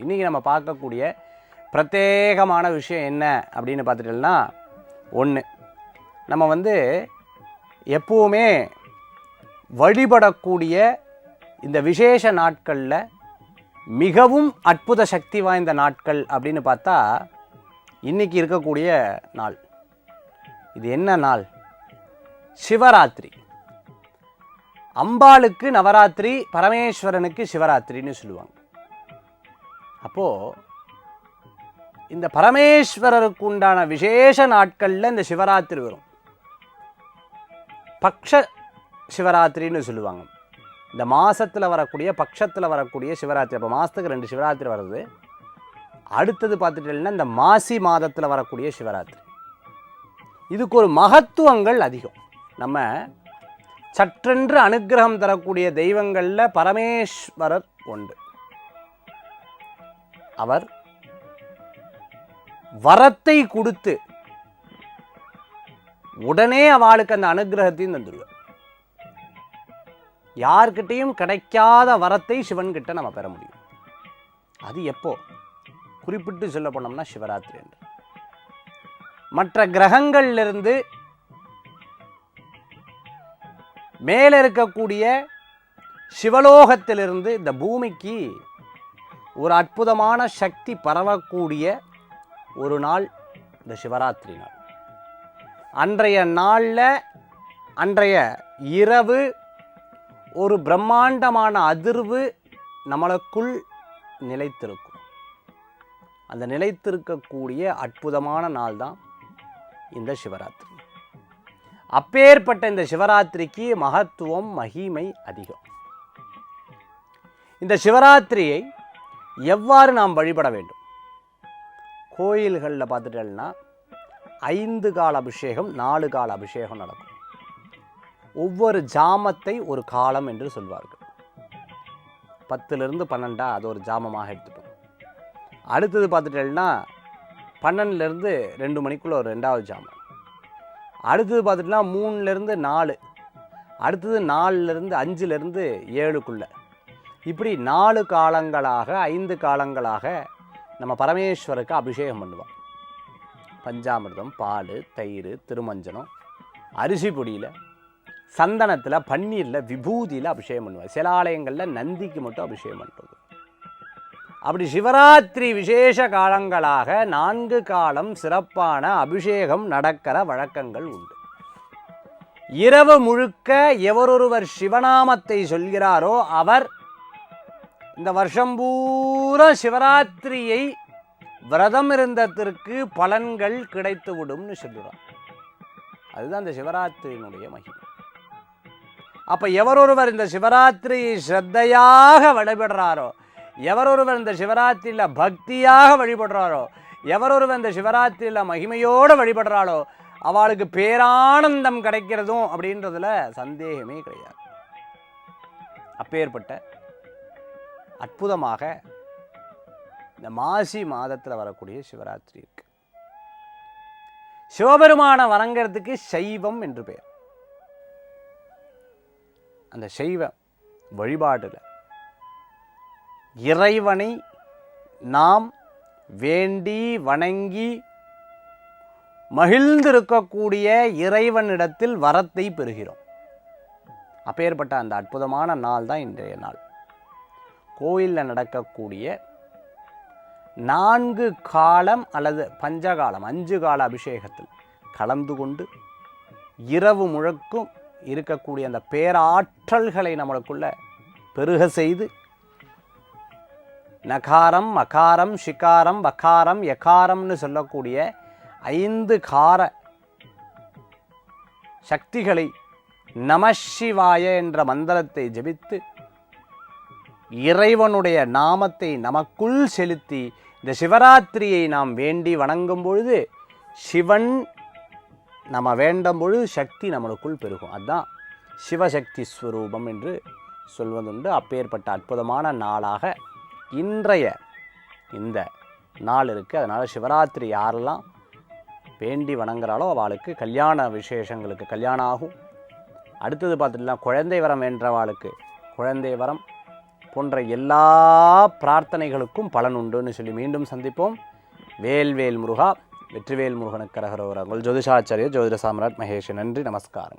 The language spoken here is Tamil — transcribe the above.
இன்றைக்கி நம்ம பார்க்கக்கூடிய பிரத்யேகமான விஷயம் என்ன அப்படின்னு பார்த்துட்டோம்னா ஒன்று நம்ம வந்து எப்போவுமே வழிபடக்கூடிய இந்த விசேஷ நாட்களில் மிகவும் அற்புத சக்தி வாய்ந்த நாட்கள் அப்படின்னு பார்த்தா இன்னைக்கு இருக்கக்கூடிய நாள். இது என்ன நாள்? சிவராத்திரி. அம்பாளுக்கு நவராத்திரி பரமேஸ்வரனுக்கு சிவராத்திரின்னு சொல்லுவாங்க. அப்போது இந்த பரமேஸ்வரருக்கு உண்டான விசேஷ நாட்களில் இந்த சிவராத்திரி வரும். பக்ஷ சிவராத்திரின்னு சொல்லுவாங்க. இந்த மாதத்தில் வரக்கூடிய பட்சத்தில் வரக்கூடிய சிவராத்திரி. அப்போ மாதத்துக்கு ரெண்டு சிவராத்திரி வருது அடுத்தது பார்த்துட்டீங்கன்னா இந்த மாசி மாதத்தில் வரக்கூடிய சிவராத்திரி. இதுக்கு ஒரு மகத்துவங்கள் அதிகம். நம்ம சற்றென்று அனுக்கிரகம் தரக்கூடிய தெய்வங்களில் பரமேஸ்வரர் உண்டு. அவர் வரத்தை கொடுத்து உடனே அவளுக்கு அந்த அனுகிரகத்தையும் தந்துடுவார். யார்கிட்டையும் கிடைக்காத வரத்தை சிவன் கிட்ட நம்ம பெற முடியும். அது எப்போ? குறிப்பிட்டு சொல்ல போனோம்னா சிவராத்திரி என்று மற்ற கிரகங்கள்லிருந்து மேலே இருக்கக்கூடிய சிவலோகத்திலிருந்து இந்த பூமிக்கு ஒரு அற்புதமான சக்தி பரவக்கூடிய ஒரு நாள் இந்த சிவராத்திரி நாள். அன்றைய நாளில் அன்றைய இரவு ஒரு பிரம்மாண்டமான அதிர்வு நம்மளுக்குள் நிலைத்திருக்கும். அந்த நிலைத்திருக்கக்கூடிய அற்புதமான நாள் தான் இந்த சிவராத்திரி. அப்பேற்பட்ட இந்த சிவராத்திரிக்கு மகத்துவம் மகிமை அதிகம். இந்த சிவராத்திரியை எவ்வாறு நாம் வழிபட வேண்டும்? கோயில்களில் பார்த்துட்டோம்னா ஐந்து கால அபிஷேகம் நாலு கால அபிஷேகம் நடக்கும். ஒவ்வொரு ஜாமத்தை ஒரு காலம் என்று சொல்வார்கள். பத்துலேருந்து பன்னெண்டா அது ஒரு ஜாமமாக எடுத்துப்போம். அடுத்தது பார்த்துட்டேன்னா பன்னெண்டுலேருந்து ரெண்டு மணிக்குள்ளே ஒரு ரெண்டாவது ஜாமம். அடுத்தது பார்த்துட்டோம்னா மூணுலேருந்து நாலு. அடுத்தது நாலுலேருந்து அஞ்சுலேருந்து ஏழுக்குள்ளே. இப்படி நாலு காலங்களாக ஐந்து காலங்களாக நம்ம பரமேஸ்வருக்கு அபிஷேகம் பண்ணுவோம். பஞ்சாமிர்தம் பால் தயிர் திருமஞ்சனம் அரிசி பொடியில் சந்தனத்தில் பன்னீரில் விபூதியில் அபிஷேகம் பண்ணுவார். சில ஆலயங்களில் நந்திக்கு மட்டும் அபிஷேகம் பண்ணுறது. அப்படி சிவராத்திரி விசேஷ காலங்களாக நான்கு காலம் சிறப்பான அபிஷேகம் நடக்கிற வழக்கங்கள் உண்டு. இரவு முழுக்க எவரொருவர் சிவநாமத்தை சொல்கிறாரோ அவர் இந்த வருஷம் பூரா சிவராத்திரியை விரதம் இருந்ததற்கு பலன்கள் கிடைத்துவிடும்னு சொல்லுறார் அதுதான் இந்த சிவராத்திரியினுடைய மகிமை. அப்போ எவரொருவர் இந்த சிவராத்திரியை ஸ்ரத்தையாக வழிபடுறாரோ எவரொருவர் இந்த சிவராத்திரியில் பக்தியாக வழிபடுறாரோ எவரொருவர் இந்த சிவராத்திரியில் மகிமையோடு வழிபடுறாளோ அவளுக்கு பேரானந்தம் கிடைக்கிறதும் அப்படின்றதுல சந்தேகமே கிடையாது. அப்பேற்பட்ட அற்புதமாக இந்த மாசி மாதத்தில் வரக்கூடிய சிவராத்திரி இருக்கு. சிவபெருமானை வணங்குறதுக்கு சைவம் என்று பெயர். அந்த சைவ வழிபாடில் இறைவனை நாம் வேண்டி வணங்கி மகிழ்ந்திருக்கக்கூடிய இறைவனிடத்தில் வரத்தை பெறுகிறோம். அப்பேற்பட்ட அந்த அற்புதமான நாள் தான் இன்றைய நாள். கோயிலில் நடக்கக்கூடிய நான்கு காலம் அல்லது பஞ்சகாலம் அஞ்சு கால அபிஷேகத்தில் கலந்து கொண்டு இரவு முழுக்கும் இருக்கக்கூடிய அந்த பேராற்றல்களை நம்மளுக்குள்ள பெருக செய்து நகாரம் மகாரம் ஷிகாரம் வகாரம் எகாரம்னு சொல்லக்கூடிய ஐந்து கார சக்திகளை நமசிவாய என்ற மந்திரத்தை ஜெபித்து இறைவனுடைய நாமத்தை நமக்குள் செலுத்தி இந்த சிவராத்திரியை நாம் வேண்டி வணங்கும் பொழுது சிவன் நம்ம வேண்டும் பொழுது சக்தி நம்மளுக்குள் பெருகும். அதுதான் சிவசக்தி ஸ்வரூபம் என்று சொல்வதுண்டு. அப்பேற்பட்ட அற்புதமான நாளாக இன்றைய இந்த நாள் இருக்குது அதனால் சிவராத்திரி யாரெல்லாம் வேண்டி வணங்குறாளோ அவளுக்கு கல்யாண விசேஷங்களுக்கு கல்யாணம் ஆகும். அடுத்தது பார்த்துட்டுலாம் குழந்தை வரம் வேண்டவாளுக்கு குழந்தை வரம் போன்ற எல்லா பிரார்த்தனைகளுக்கும் பலன் உண்டுன்னு சொல்லி மீண்டும் சந்திப்போம். வேல்வேல் முருகா வெற்றிவேல் முருகனுக்கு ஜோதிஷாச்சாரிய ஜோதிட சாம்ராட் மகேஷ். நன்றி நமஸ்காரங்கள்.